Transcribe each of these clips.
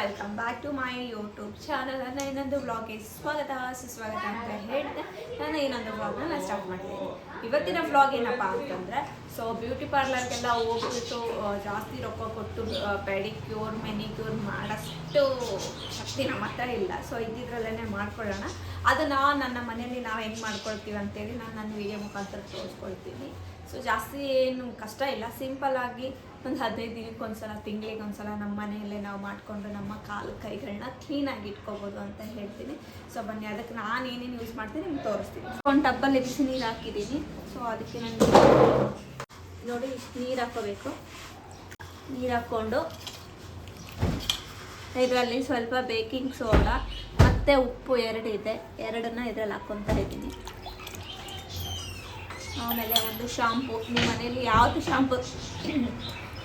Welcome back to my YouTube channel ನನ್ನ ಇನ್ನೊಂದು ವ್ಲಾಗ್ಗೆ ಸ್ವಾಗತ, ಸುಸ್ವಾಗತ ಅಂತ ಹೇಳ್ದೆ ನಾನು ಇನ್ನೊಂದು ವ್ಲಾಗ್ನ ನಾನು ಸ್ಟಾರ್ಟ್ ಮಾಡ್ತೀನಿ ಇವತ್ತಿನ ಬ್ಲಾಗ್ ಏನಪ್ಪ ಅಂತಂದರೆ ಸೊ ಬ್ಯೂಟಿ ಪಾರ್ಲರ್ಗೆಲ್ಲ ಹೋಗ್ಬಿಟ್ಟು ಜಾಸ್ತಿ ರೊಕ್ಕ ಕೊಟ್ಟು ಪೆಡಿಕ್ಯೂರ್ ಮೆನಿಕ್ಯೂರ್ ಮಾಡೋಷ್ಟು ಶಕ್ತಿ ನಮ್ಮ ಹತ್ರ ಇಲ್ಲ. ಸೊ ಇದ್ದಿದ್ರಲ್ಲೇ ಮಾಡ್ಕೊಳ್ಳೋಣ. ಅದನ್ನು ನನ್ನ ಮನೆಯಲ್ಲಿ ನಾವು ಹೆಂಗೆ ಮಾಡ್ಕೊಳ್ತೀವಿ ಅಂತೇಳಿ ನಾನು ನನ್ನ ವಿಡಿಯೋ ಮುಖಾಂತರ ತೋರಿಸ್ಕೊಳ್ತೀನಿ. ಸೊ ಜಾಸ್ತಿ ಏನು ಕಷ್ಟ ಇಲ್ಲ. ಸಿಂಪಲ್ ಆಗಿ ಒಂದು ಹದಿನೈದು ದಿನಕ್ಕೆ ಒಂದ್ಸಲ ತಿಂಗಳಿಗೆ ಒಂದ್ಸಲ ನಮ್ಮ ಮನೆಯಲ್ಲೇ ನಾವು ಮಾಡಿಕೊಂಡು ನಮ್ಮ ಕಾಲು ಕೈಗಳನ್ನ ಕ್ಲೀನಾಗಿ ಇಟ್ಕೋಬೋದು ಅಂತ ಹೇಳ್ತೀನಿ. ಸೊ ಬನ್ನಿ ಅದಕ್ಕೆ ನಾನು ಏನೇನು ಯೂಸ್ ಮಾಡ್ತೀನಿ ನಿಮ್ಗೆ ತೋರಿಸ್ತೀನಿ. ಒಂದು ಟಬ್ಬಲ್ಲಿ ಬಿಸಿ ನೀರು ಹಾಕಿದ್ದೀನಿ. ಸೊ ಅದಕ್ಕೆ ನಾನು ನೋಡಿ ಇಷ್ಟು ನೀರು ಹಾಕೋಬೇಕು ನೀರು ಹಾಕ್ಕೊಂಡು ಇದರಲ್ಲಿ ಸ್ವಲ್ಪ ಬೇಕಿಂಗ್ ಸೋಡಾ, ಮತ್ತು ಉಪ್ಪು ಎರಡು ಇದೆ. ಎರಡನ್ನ ಇದರಲ್ಲಿ ಹಾಕ್ಕೊತಾ ಇದ್ದೀನಿ. ಆಮೇಲೆ ಒಂದು ಶಾಂಪು ನಿಮ್ಮ ಮನೆಯಲ್ಲಿ ಯಾವುದು ಶಾಂಪು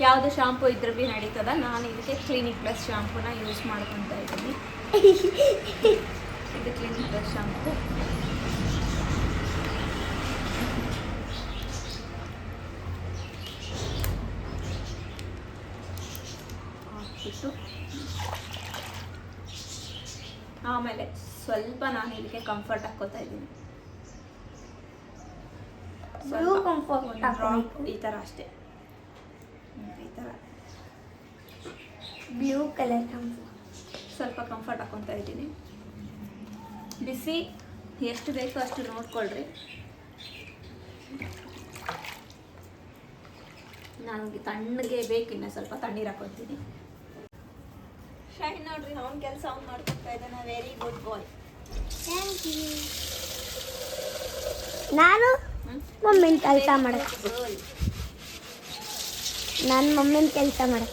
ಯಾವುದು ಶಾಂಪು ಇದ್ರೆ ಭೀ ನಡೀತದ. ನಾನು ಇದಕ್ಕೆ ಕ್ಲಿನಿಕ್ ಪ್ಲಸ್ ಶಾಂಪೂನ ಯೂಸ್ ಮಾಡ್ಕೊತಾ ಇದ್ದೀನಿ. ಇದು ಕ್ಲಿನಿಕ್ ಪ್ಲಸ್ ಶಾಂಪು ಹಾಕ್ಬಿಟ್ಟು. ಆಮೇಲೆ ಸ್ವಲ್ಪ ನಾನು ಇದಕ್ಕೆ ಕಂಫರ್ಟ್ ಹಾಕೋತಾ ಇದ್ದೀನಿ. ಕಂಫರ್ಟ್ ಈ ಥರ ಅಷ್ಟೇ. ಬ್ಲೂ ಕಲರ್ ಕಂಫರ್ಟ್ ಸ್ವಲ್ಪ ಕಂಫರ್ಟ್ ಹಾಕೊತಾ ಇದ್ದೀನಿ. ಬಿಸಿ ಎಷ್ಟು ಬೇಕೋ ಅಷ್ಟು ನೋಡ್ಕೊಳ್ರಿ. ನನಗೆ ತಣ್ಣಗೆ ಬೇಕು ಇನ್ನು ಸ್ವಲ್ಪ ತಣ್ಣೀರು ಹಾಕೊತೀನಿ. ಶೈನ್ ನೋಡ್ರಿ ಅವ್ನ ಕೆಲಸ ಅವ್ನು ಮಾಡ್ಕೊತಾ ಇದ್ದಾನೆ very good boy thank you ನಾನು ಮಮ್ಮಿ ಕೆಲಸ ಮಾಡಕ್ಕೆ ನಾನು ಮಮ್ಮಿನ ಕೆಲಸ ಮಾಡ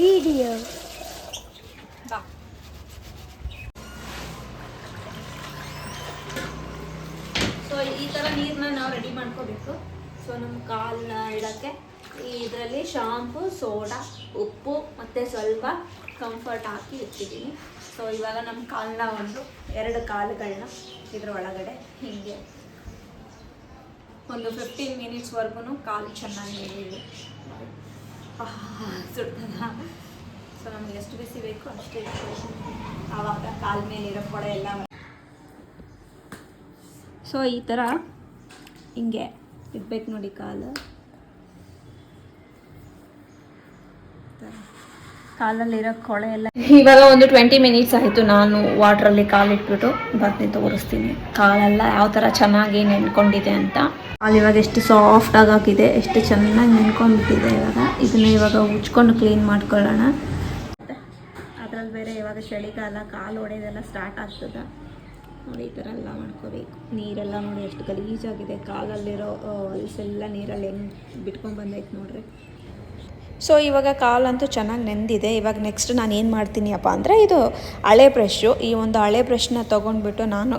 ವಿಡಿಯೋ. ಸೊ ಈ ಥರ ನೀರನ್ನ ನಾವು ರೆಡಿ ಮಾಡ್ಕೋಬೇಕು. ಸೊ ನಮ್ಮ ಕಾಲನ್ನ ಇಡೋಕ್ಕೆ ಇದರಲ್ಲಿ ಶಾಂಪು ಸೋಡಾ ಉಪ್ಪು ಮತ್ತು ಸ್ವಲ್ಪ ಕಂಫರ್ಟ್ ಹಾಕಿ ಇಟ್ಟಿದ್ದೀನಿ. ಸೊ ಇವಾಗ ನಮ್ಮ ಕಾಲನ್ನ ಒಂದು ಎರಡು ಕಾಲುಗಳನ್ನ ಇದರ ಒಳಗಡೆ ಹೀಗೆ. ಒಂದು ಫಿಫ್ಟೀನ್ ಮಿನಿಟ್ಸ್ವರೆಗೂ ಕಾಲು ಚೆನ್ನಾಗಿ ಇದೆ ಸುಡ್ತದ ಸೊ ನಮ್ಗೆ ಎಷ್ಟು ಬಿಸಿ ಬೇಕು ಅಷ್ಟು. ಆವಾಗ ಕಾಲ ಇರೋ ಕೊಡೆ ಎಲ್ಲ ಸೊ ಈ ಥರ ಹಿಂಗೆ ಇಡ್ಬೇಕು ನೋಡಿ ಕಾಲು ಕಾಲಲ್ಲಿರೋ ಕೊಳೆ ಎಲ್ಲ ಇವಾಗ ಒಂದು ಟ್ವೆಂಟಿ ಮಿನಿಟ್ಸ್ ಆಯಿತು. ನಾನು ವಾಟ್ರಲ್ಲಿ ಕಾಲಿಟ್ಬಿಟ್ಟು ಬರ್ತೀನಿ ತೋರಿಸ್ತೀನಿ. ಕಾಲೆಲ್ಲ ಯಾವ ಥರ ಚೆನ್ನಾಗಿ ನೆನ್ಕೊಂಡಿದೆ ಅಂತ. ಅಲ್ಲಿ ಇವಾಗ ಎಷ್ಟು ಸಾಫ್ಟ್ ಆಗಿದೆ ಎಷ್ಟು ಚೆನ್ನಾಗಿ ನೆನ್ಕೊಂಡ್ಬಿಟ್ಟಿದೆ ಇವಾಗ. ಇದನ್ನ ಇವಾಗ ಉಚ್ಕೊಂಡು ಕ್ಲೀನ್ ಮಾಡ್ಕೊಳ್ಳೋಣ. ಅದ್ರಲ್ಲಿ ಬೇರೆ ಇವಾಗ ಚಳಿಗಾಲ, ಕಾಲು ಹೊಡೆಯೋದೆಲ್ಲ ಸ್ಟಾರ್ಟ್ ಆಗ್ತದ. ನೋಡಿ, ಈ ಥರ ಎಲ್ಲ ಮಾಡ್ಕೋಬೇಕು. ನೀರೆಲ್ಲ ನೋಡಿ, ಎಷ್ಟು ಗಲೀಜಾಗಿದೆ. ಕಾಲಲ್ಲಿರೋ ಹೊಲಸೆಲ್ಲ ನೀರಲ್ಲಿ ಹೆಂಗೆ ಬಿಟ್ಕೊಂಡು ಬಂದೈತೆ ನೋಡ್ರಿ. ಸೊ ಇವಾಗ ಕಾಲಂತೂ ಚೆನ್ನಾಗಿ ನೆಂದಿದೆ. ಇವಾಗ ನೆಕ್ಸ್ಟ್ ನಾನು ಏನು ಮಾಡ್ತೀನಿ ಅಪ್ಪ ಅಂದರೆ ಇದು ಹಳೆ ಬ್ರಷ್ಷು ಈ ಒಂದು ಹಳೆ ಬ್ರಷ್ನ ತೊಗೊಂಡ್ಬಿಟ್ಟು ನಾನು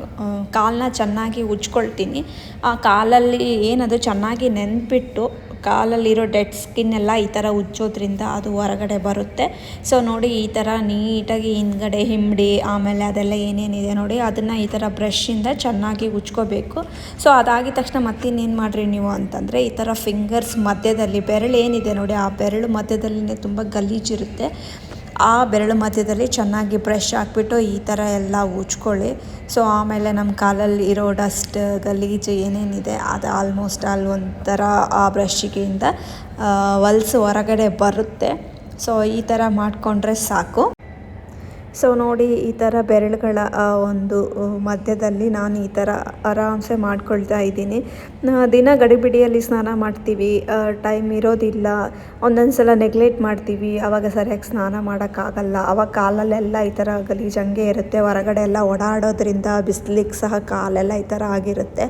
ಕಾಲನ್ನ ಚೆನ್ನಾಗಿ ಉಜ್ಕೊಳ್ತೀನಿ. ಆ ಕಾಲಲ್ಲಿ ಏನದು ಚೆನ್ನಾಗಿ ನೆಂದ್ಬಿಟ್ಟು ಕಾಲಲ್ಲಿರೋ ಡೆಡ್ ಸ್ಕಿನ್ ಎಲ್ಲ ಈ ಥರ ಉಜ್ಜೋದ್ರಿಂದ ಅದು ಹೊರಗಡೆ ಬರುತ್ತೆ. ಸೊ ನೋಡಿ ಈ ಥರ ನೀಟಾಗಿ ಹಿಂದ್ಗಡೆ ಹಿಂಬಡಿ, ಆಮೇಲೆ ಅದೆಲ್ಲ ಏನೇನಿದೆ ನೋಡಿ, ಅದನ್ನು ಈ ಥರ ಬ್ರಷಿಂದ ಚೆನ್ನಾಗಿ ಉಜ್ಕೋಬೇಕು. ಸೊ ಅದಾಗಿದ ತಕ್ಷಣ ಮತ್ತಿನ್ನೇನು ಮಾಡಿರಿ ನೀವು ಅಂತಂದರೆ, ಈ ಥರ ಫಿಂಗರ್ಸ್ ಮಧ್ಯದಲ್ಲಿ ಬೆರಳು ಏನಿದೆ ನೋಡಿ, ಆ ಬೆರಳು ಮಧ್ಯದಲ್ಲಿ ತುಂಬ ಗಲೀಜಿರುತ್ತೆ. ಆ ಬೆರಳು ಮಧ್ಯದಲ್ಲಿ ಚೆನ್ನಾಗಿ ಬ್ರಷ್ ಹಾಕ್ಬಿಟ್ಟು ಈ ಥರ ಎಲ್ಲ ಉಜ್ಕೊಳ್ಳಿ. ಸೊ ಆಮೇಲೆ ನಮ್ಮ ಕಾಲಲ್ಲಿ ಇರೋ ಡಸ್ಟ್ ಗಲೀಜು ಏನೇನಿದೆ, ಅದು ಆಲ್ಮೋಸ್ಟ್ ಆಲ್ ಒಂಥರ ಆ ಬ್ರಷ್ಷಿಗೆಯಿಂದ ಹೊಲ್ಸು ಹೊರಗಡೆ ಬರುತ್ತೆ. ಸೊ ಈ ಥರ ಮಾಡಿಕೊಂಡ್ರೆ ಸಾಕು. ಸೊ ನೋಡಿ, ಈ ಥರ ಬೆರಳುಗಳ ಒಂದು ಮಧ್ಯದಲ್ಲಿ ನಾನು ಈ ಥರ ಆರಾಮ್ಸೆ ಮಾಡ್ಕೊಳ್ತಾ ಇದ್ದೀನಿ. ದಿನ ಗಡಿಬಿಡಿಯಲ್ಲಿ ಸ್ನಾನ ಮಾಡ್ತೀವಿ. ಟೈಮ್ ಇರೋದಿಲ್ಲ. ಒಂದೊಂದು ಸಲ ನೆಗ್ಲೆಕ್ಟ್ ಮಾಡ್ತೀವಿ. ಆವಾಗ ಸರಿಯಾಗಿ ಸ್ನಾನ ಮಾಡೋಕ್ಕಾಗಲ್ಲ. ಆವಾಗ ಕಾಲಲ್ಲೆಲ್ಲ ಈ ಥರ ಗಲೀಜಂಗೆ ಇರುತ್ತೆ. ಹೊರಗಡೆ ಎಲ್ಲ ಓಡಾಡೋದ್ರಿಂದ ಬಿಸಿಲಿಗೆ ಸಹ ಕಾಲೆಲ್ಲ ಈ ಥರ ಆಗಿರುತ್ತೆ.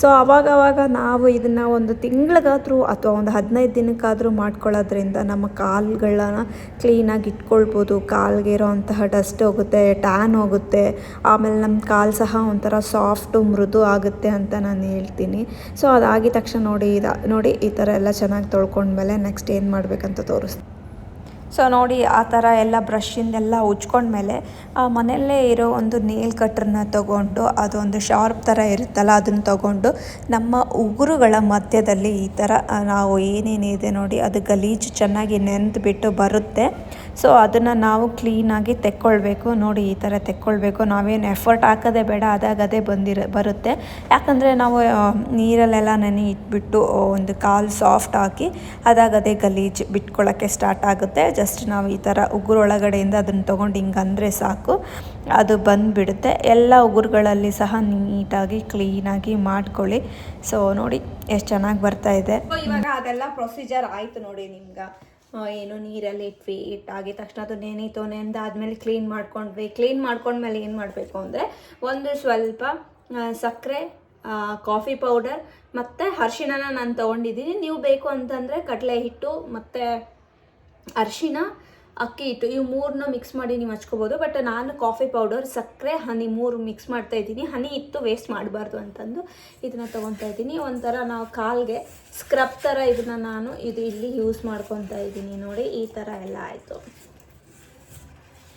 ಸೊ ಆವಾಗವಾಗ ನಾವು ಇದನ್ನು ಒಂದು ತಿಂಗಳಿಗಾದರೂ ಅಥವಾ ಒಂದು ಹದಿನೈದು ದಿನಕ್ಕಾದರೂ ಮಾಡ್ಕೊಳ್ಳೋದ್ರಿಂದ ನಮ್ಮ ಕಾಲುಗಳನ್ನ ಕ್ಲೀನಾಗಿ ಇಟ್ಕೊಳ್ಬೋದು. ಕಾಲ್ಗೆ ಇರೋವಂತಹ ಡಸ್ಟ್ ಹೋಗುತ್ತೆ, ಟ್ಯಾನ್ ಹೋಗುತ್ತೆ, ಆಮೇಲೆ ನಮ್ಮ ಕಾಲು ಸಹ ಒಂಥರ ಸಾಫ್ಟು, ಮೃದು ಆಗುತ್ತೆ ಅಂತ ನಾನು ಹೇಳ್ತೀನಿ. ಸೊ ಅದಾಗಿದ ತಕ್ಷಣ ನೋಡಿ, ಇದು, ನೋಡಿ ಈ ಥರ ಎಲ್ಲ ಚೆನ್ನಾಗಿ ತೊಳ್ಕೊಂಡ್ಮೇಲೆ ನೆಕ್ಸ್ಟ್ ಏನು ಮಾಡಬೇಕಂತ ತೋರಿಸ್ತೀನಿ. ಸೊ ನೋಡಿ, ಆ ಥರ ಎಲ್ಲ ಬ್ರಷಿಂದೆಲ್ಲ ಉಜ್ಕೊಂಡ್ಮೇಲೆ ಆ ಮನೆಯಲ್ಲೇ ಇರೋ ಒಂದು ನೇಲ್ ಕಟ್ರನ್ನ ತೊಗೊಂಡು, ಅದೊಂದು ಶಾರ್ಪ್ ಥರ ಇರುತ್ತಲ್ಲ, ಅದನ್ನು ತೊಗೊಂಡು ನಮ್ಮ ಉಗುರುಗಳ ಮಧ್ಯದಲ್ಲಿ ಈ ಥರ ನಾವು ಏನೇನಿದೆ ನೋಡಿ, ಅದು ಗಲೀಜು ಚೆನ್ನಾಗಿ ನೆನೆದುಬಿಟ್ಟು ಬರುತ್ತೆ. ಸೊ ಅದನ್ನು ನಾವು ಕ್ಲೀನಾಗಿ ತೆಕ್ಕೊಳ್ಬೇಕು. ನೋಡಿ, ಈ ಥರ ತೆಕ್ಕೊಳ್ಬೇಕು. ನಾವೇನು ಎಫರ್ಟ್ ಹಾಕೋದೇ ಬೇಡ ಅದಾಗದೇ ಬಂದಿರ, ಬರುತ್ತೆ. ಯಾಕಂದರೆ ನಾವು ನೀರಲ್ಲೆಲ್ಲ ನೆನೆ ಇಟ್ಬಿಟ್ಟು ಒಂದು ಕಾಲು ಸಾಫ್ಟ್ ಹಾಕಿ ಅದಾಗದೇ ಗಲೀಜು ಬಿಟ್ಕೊಳ್ಳೋಕ್ಕೆ ಸ್ಟಾರ್ಟ್ ಆಗುತ್ತೆ. ಜಸ್ಟ್ ನಾವು ಈ ಥರ ಉಗುರು ಒಳಗಡೆಯಿಂದ ಅದನ್ನು ತೊಗೊಂಡು ಹಿಂಗೆ ಅಂದರೆ ಸಾಕು. ಅದು ಬಂದುಬಿಡುತ್ತೆ. ಎಲ್ಲ ಉಗುರುಗಳಲ್ಲಿ ಸಹ ನೀಟಾಗಿ, ಕ್ಲೀನಾಗಿ ಮಾಡ್ಕೊಳ್ಳಿ. ಸೊ ನೋಡಿ ಎಷ್ಟು ಚೆನ್ನಾಗಿ ಬರ್ತಾ ಇದೆ. ಇವಾಗ ಅದೆಲ್ಲ ಪ್ರೊಸೀಜರ್ ಆಯಿತು ನೋಡಿ ನಿಮ್ಗೆ. ಏನು ನೀರಲ್ಲಿ ಇಟ್ವಿ ಇಟ್ಟಾಗಿದ ತಕ್ಷಣ ಅದು ನೆನೀತು ನೆಂದಾದ್ಮೇಲೆ ಕ್ಲೀನ್ ಮಾಡ್ಕೊಂಡ್ವಿ. ಕ್ಲೀನ್ ಮಾಡ್ಕೊಂಡ್ಮೇಲೆ ಏನು ಮಾಡಬೇಕು ಅಂದರೆ, ಒಂದು ಸ್ವಲ್ಪ ಸಕ್ಕರೆ ಕಾಫಿ ಪೌಡರ್ ಮತ್ತು ಅರ್ಶಿಣನ ನಾನು ತೊಗೊಂಡಿದ್ದೀನಿ. ನೀವು ಬೇಕು ಅಂತಂದರೆ ಕಡಲೆ ಹಿಟ್ಟು ಮತ್ತು ಅರಿಶಿನ, ಅಕ್ಕಿ ಹಿಟ್ಟು, ಇವು ಮೂರನ್ನ ಮಿಕ್ಸ್ ಮಾಡಿ ನೀವು ಹಚ್ಕೋಬೋದು. ಬಟ್ ನಾನು ಕಾಫಿ ಪೌಡರ್ ಸಕ್ಕರೆ, ಹನಿ ಮೂರು ಮಿಕ್ಸ್ ಮಾಡ್ತಾ ಇದ್ದೀನಿ. ಹನಿ ಇತ್ತು ವೇಸ್ಟ್ ಮಾಡಬಾರ್ದು ಅಂತಂದು ಇದನ್ನು ತೊಗೊತಾ ಇದ್ದೀನಿ. ಒಂಥರ ನಾವು ಕಾಲ್ಗೆ ಸ್ಕ್ರಬ್ ಥರ ಇದನ್ನು ನಾನು ಇದು ಇಲ್ಲಿ ಯೂಸ್ ಮಾಡ್ಕೊತಾ ಇದ್ದೀನಿ ನೋಡಿ. ಈ ಥರ ಎಲ್ಲ ಆಯಿತು.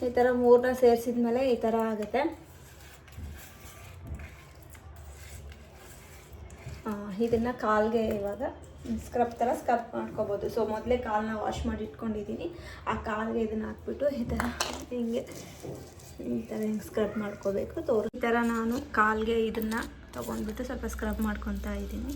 ಈ ಥರ ಮೂರನ್ನ ಸೇರಿಸಿದ ಮೇಲೆ ಈ ಥರ ಆಗುತ್ತೆ. ಇದನ್ನು ಕಾಲ್ಗೆ ಇವಾಗ ಸ್ಕ್ರಬ್ ಥರ ಸ್ಕ್ರಬ್ ಮಾಡ್ಕೋಬೋದು. ಸೊ ಮೊದಲೇ ಕಾಲನ್ನ ವಾಶ್ ಮಾಡಿ ಇಟ್ಕೊಂಡಿದ್ದೀನಿ ಆ ಕಾಲ್ಗೆ ಇದನ್ನು ಹಾಕ್ಬಿಟ್ಟು ಈ ಥರ ಹಿಂಗೆ ಈ ಥರ ಹಿಂಗೆ ಸ್ಕ್ರಬ್ ಮಾಡ್ಕೋಬೇಕು. ತೋರ್ ಈ ಥರ ನಾನು ಕಾಲ್ಗೆ ಇದನ್ನು ತೊಗೊಂಡ್ಬಿಟ್ಟು ಸ್ವಲ್ಪ ಸ್ಕ್ರಬ್ ಮಾಡ್ಕೊತಾ ಇದ್ದೀನಿ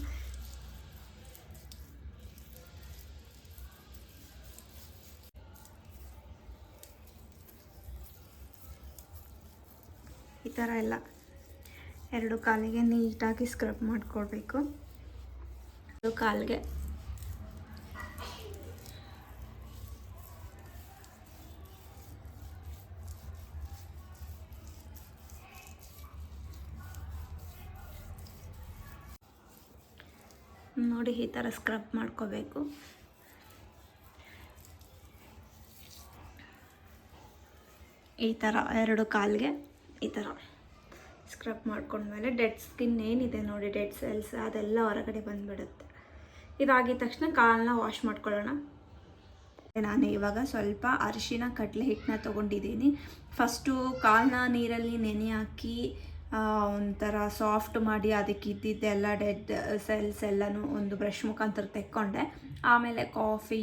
ಈ ಥರ ಎಲ್ಲ ಎರಡು ಕಾಲಿಗೆ ನೀಟಾಗಿ ಸ್ಕ್ರಬ್ ಮಾಡ್ಕೊಳ್ಬೇಕು ಕಾಲಿಗೆ. ನೋಡಿ ಈ ಥರ ಸ್ಕ್ರಬ್ ಮಾಡ್ಕೋಬೇಕು. ಈ ಥರ ಎರಡು ಕಾಲಿಗೆ ಈ ಥರ ಸ್ಕ್ರಬ್ ಮಾಡ್ಕೊಂಡ್ಮೇಲೆ ಡೆಡ್ ಸ್ಕಿನ್ ಏನಿದೆ ನೋಡಿ ಡೆಡ್ ಸೆಲ್ಸ್ ಅದೆಲ್ಲ ಹೊರಗಡೆ ಬಂದುಬಿಡುತ್ತೆ. ಇದಾಗಿದ ತಕ್ಷಣ ಕಾಲನ್ನ ವಾಶ್ ಮಾಡ್ಕೊಳ್ಳೋಣ. ನಾನು ಇವಾಗ ಸ್ವಲ್ಪ ಅರಿಶಿನ ಕಡಲೆ ಹಿಟ್ಟನ್ನ ತೊಗೊಂಡಿದ್ದೀನಿ. ಫಸ್ಟು ಕಾಲನ್ನ ನೀರಲ್ಲಿ ನೆನೆ ಹಾಕಿ ಒಂಥರ ಸಾಫ್ಟ್ ಮಾಡಿ ಅದಕ್ಕೆ ಇದ್ದಿದ್ದೆಲ್ಲ ಡೆಡ್ ಸೆಲ್ಸ್ ಎಲ್ಲನೂ ಒಂದು ಬ್ರಷ್ ಮುಖಾಂತರ ತೆಕ್ಕೊಂಡೆ. ಆಮೇಲೆ ಕಾಫಿ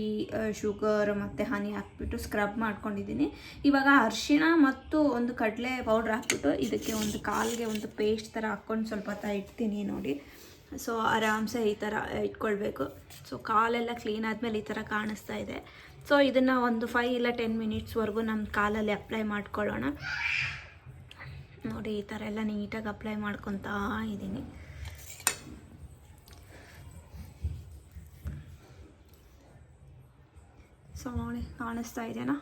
ಶುಗರ್ ಮತ್ತು ಹನಿ ಹಾಕ್ಬಿಟ್ಟು ಸ್ಕ್ರಬ್ ಮಾಡ್ಕೊಂಡಿದ್ದೀನಿ. ಇವಾಗ ಅರಿಶಿಣ ಮತ್ತು ಒಂದು ಕಡಲೆ ಪೌಡ್ರ್ ಹಾಕ್ಬಿಟ್ಟು ಇದಕ್ಕೆ ಒಂದು ಕಾಲಿಗೆ ಒಂದು ಪೇಸ್ಟ್ ಥರ ಹಾಕ್ಕೊಂಡು ಸ್ವಲ್ಪ ಹೊತ್ತ ಇಡ್ತೀನಿ ನೋಡಿ. ಸೊ ಆರಾಮ್ಸೆ ಈ ಥರ ಇಟ್ಕೊಳ್ಬೇಕು. ಸೊ ಕಾಲೆಲ್ಲ ಕ್ಲೀನ್ ಆದಮೇಲೆ ಈ ಥರ ಕಾಣಿಸ್ತಾ ಇದೆ. ಸೊ ಇದನ್ನು ಒಂದು ಫೈವ್ ಇಲ್ಲ ಟೆನ್ ಮಿನಿಟ್ಸ್ವರೆಗೂ ನಮ್ಮ ಕಾಲಲ್ಲಿ ಅಪ್ಲೈ ಮಾಡ್ಕೊಳ್ಳೋಣ. ನೋಡಿ ಈ ಥರ ಎಲ್ಲ ನೀಟಾಗಿ ಅಪ್ಲೈ ಮಾಡ್ಕೊತಾ ಇದ್ದೀನಿ. ಸೊ ನೋಡಿ, ಕಾಣಿಸ್ತಾ ಇದೆನಾ?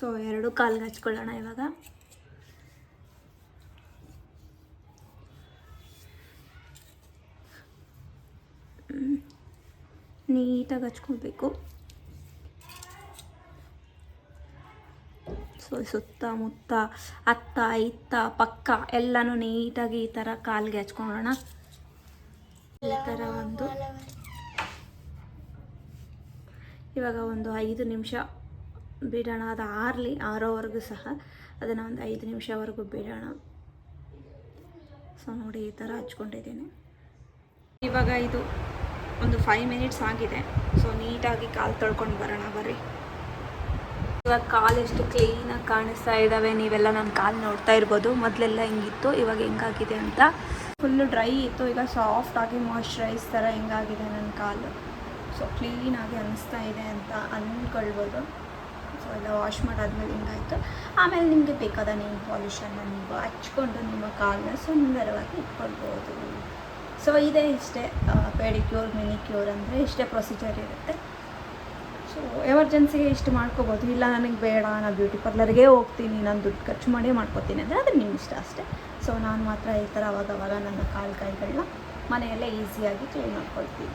ಸೊ ಎರಡು ಕಾಲ್ಗೆ ಹಚ್ಕೊಳ್ಳೋಣ ಇವಾಗ. ನೀಟಾಗಿ ಹಚ್ಕೊಳ್ಬೇಕು ಸೊ ಸುತ್ತಮುತ್ತ ಅತ್ತ, ಇತ್ತ, ಪಕ್ಕ ಎಲ್ಲನೂ ನೀಟಾಗಿ ಈ ಥರ ಕಾಲ್ಗೆ ಹಚ್ಕೊಳ್ಳೋಣ. ಈ ಥರ ಒಂದು. ಇವಾಗ ಒಂದು ಐದು ನಿಮಿಷ ಬಿಡೋಣ, ಅದು ಆರಲಿ, ಆರೋವರೆಗೂ ಸಹ ಅದನ್ನು ಒಂದು ಐದು ನಿಮಿಷವರೆಗೂ ಬಿಡೋಣ. ಸೊ ನೋಡಿ ಈ ಥರ ಹಚ್ಕೊಂಡಿದ್ದೀನಿ. ಇವಾಗ ಇದು ಒಂದು ಫೈವ್ ಮಿನಿಟ್ಸ್ ಆಗಿದೆ. ಸೊ ನೀಟಾಗಿ ಕಾಲು ತೊಳ್ಕೊಂಡು ಬರೋಣ, ಬರ್ರಿ. ಇವಾಗ ಕಾಲು ಎಷ್ಟು ಕ್ಲೀನಾಗಿ ಕಾಣಿಸ್ತಾ ಇದ್ದಾವೆ, ನೀವೆಲ್ಲ ನನ್ನ ಕಾಲು ನೋಡ್ತಾ ಇರ್ಬೋದು. ಮೊದಲೆಲ್ಲ ಹಿಂಗಿತ್ತು, ಇವಾಗ ಹೆಂಗಾಗಿದೆ ಅಂತ. ಫುಲ್ಲು ಡ್ರೈ ಇತ್ತು, ಈಗ ಸಾಫ್ಟಾಗಿ ಮಾಯ್ಶ್ಚರೈಸ್ ಥರ ಹೆಂಗಾಗಿದೆ ನನ್ನ ಕಾಲು. ಸೊ ಕ್ಲೀನಾಗಿ ಅನಿಸ್ತಾ ಇದೆ ಅಂತ ಅಂದ್ಕೊಳ್ಬೋದು. ಸೊ ಎಲ್ಲ ವಾಶ್ ಮಾಡಾದ್ಮೇಲೆ ಹಿಂಗಾಯ್ತು ಆಮೇಲೆ ನಿಮಗೆ ಬೇಕಾದ ನೇಮ್ ಪಾಲಿಷನ್ನು ನೀವು ಹಚ್ಕೊಂಡು ನಿಮ್ಮ ಕಾಲನ್ನ ಸುಂದರವಾಗಿ ಇಟ್ಕೊಳ್ಬೋದು. ಸೊ ಇದೇ ಇಷ್ಟೇ ಪೆಡಿಕ್ಯೂರ್ ಮಿನಿಕ್ಯೂರ್ ಅಂದರೆ ಇಷ್ಟೇ ಪ್ರೊಸೀಜರ್ ಇರುತ್ತೆ. ಸೊ ಎಮರ್ಜೆನ್ಸಿಗೆ ಇಷ್ಟು ಮಾಡ್ಕೋಬೋದು. ಇಲ್ಲ, ನನಗೆ ಬೇಡ, ನಾನು ಬ್ಯೂಟಿ ಪಾರ್ಲರ್ಗೆ ಹೋಗ್ತೀನಿ, ನಾನು ದುಡ್ಡು ಖರ್ಚು ಮಾಡೇ ಮಾಡ್ಕೋತೀನಿ ಅಂದರೆ ಅದು ನಿಮ್ಮ ಇಷ್ಟ ಅಷ್ಟೇ. ಸೊ ನಾನು ಮಾತ್ರ ಈ ಥರ ಅವಾಗವಾಗ ನನ್ನ ಕಾಲು ಕೈಗಳನ್ನ ಮನೆಯಲ್ಲೇ ಈಸಿಯಾಗಿ ಕ್ಲೀನ್ ಮಾಡ್ಕೊಳ್ತೀನಿ.